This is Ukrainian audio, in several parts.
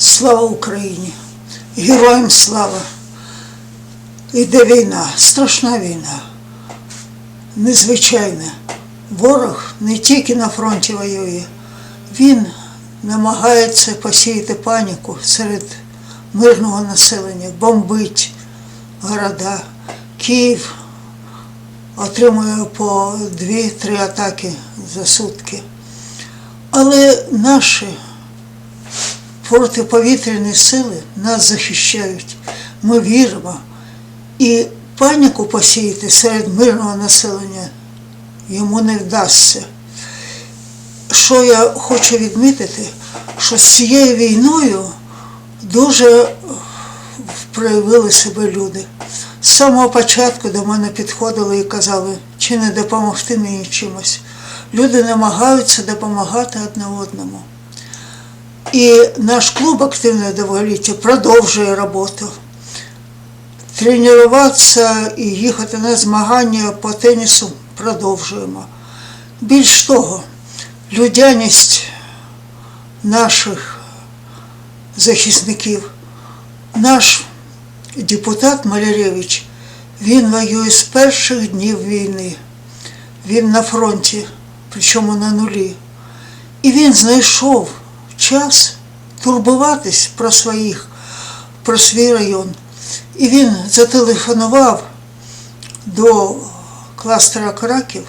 Слава Україні! Героям слава! Іде війна, страшна війна, незвичайна. Ворог не тільки на фронті воює, він намагається посіяти паніку серед мирного населення, бомбить города. Київ отримує по 2-3 атаки за сутки. Але наші протиповітряні сили нас захищають. Ми віримо. І паніку посіяти серед мирного населення йому не вдасться. Що я хочу відмітити, що з цією війною дуже проявили себе люди. З самого початку до мене підходили і казали, чи не допомогти мені чимось. Люди намагаються допомагати одне одному. І наш клуб активне довголіття продовжує роботу. Тренуватися і їхати на змагання по тенісу продовжуємо. Більш того, людяність наших захисників, наш депутат Маляревич, він воює з перших днів війни. Він на фронті, причому на нулі. І він знайшов час турбуватись про своїх, про свій район. І він зателефонував до кластера Краків,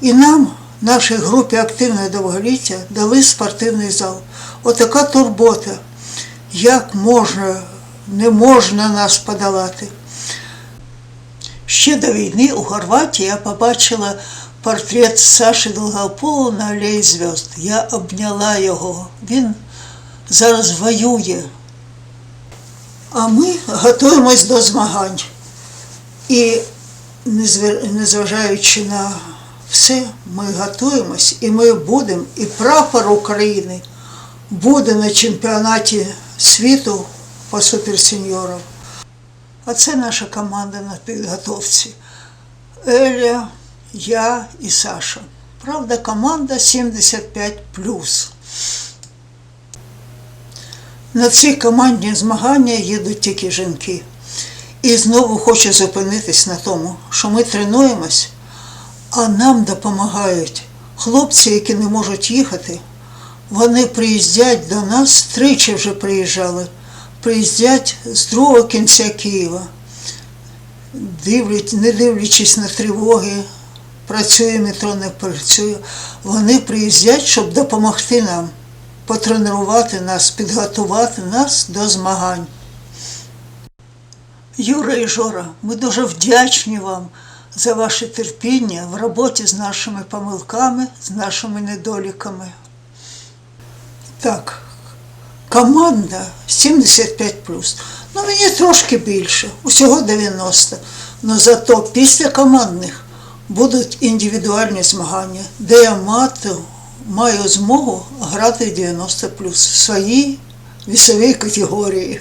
і нам, нашій групі активне довголіття, дали спортивний зал. Отака турбота, як можна, не можна нас подолати. Ще до війни у Хорватії я побачила портрет Саші Долгополу на алеї зв'язд. Я обняла його. Він зараз воює. А ми готуємось до змагань. І незважаючи на все, ми готуємось і ми будемо, і прапор України буде на чемпіонаті світу по суперсеньорам. А це наша команда на підготовці. Еля, я і Саша. Правда, команда 75 На ці командні змагання їдуть тільки жінки. І знову хочу зупинитись на тому, що ми тренуємось, а нам допомагають хлопці, які не можуть їхати. Вони приїздять до нас, тричі вже приїжджали, приїздять з другого кінця Києва, дивлять, не дивлячись на тривоги, працює метро, не працює. Вони приїздять, щоб допомогти нам, потренувати нас, підготувати нас до змагань. Юра і Жора, ми дуже вдячні вам за ваше терпіння в роботі з нашими помилками, з нашими недоліками. Так, команда 75 Ну, мені трошки більше, усього 90. Но зато після командних будуть індивідуальні змагання, де я мату, маю змогу грати 90 в своїй вісовій категорії.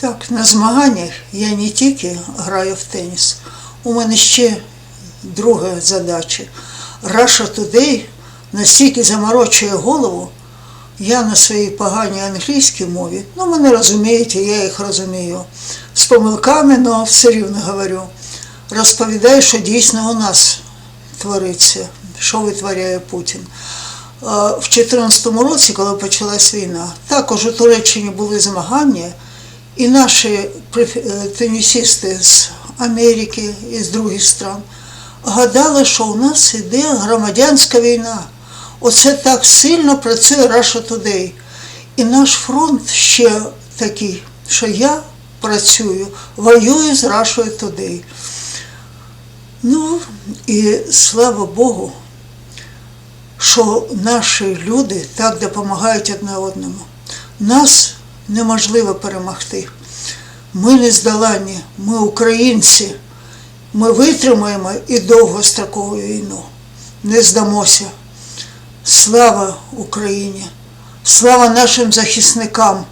Так, на змаганнях я не тільки граю в теніс. У мене ще друга задача. Russia Today настільки заморочує голову, я на своїй поганій англійській мові, ну мене розумієте, я їх розумію, з помилками, але все рівно говорю. Розповідаю, що дійсно у нас твориться, що витворяє Путін. В 2014 році, коли почалась війна, також у Туреччині були змагання. І наші е, з Америки і з других стран гадали, що у нас іде громадянська війна. Оце так сильно працює Russia Today. І наш фронт ще такий, що я працюю, воюю з Russia Today. Ну і слава Богу, що наші люди так допомагають одне одному. Нас неможливо перемогти. Ми не здоланні, ми українці, ми витримаємо і довгострокову війну. Не здамося. Слава Україні! Слава нашим захисникам!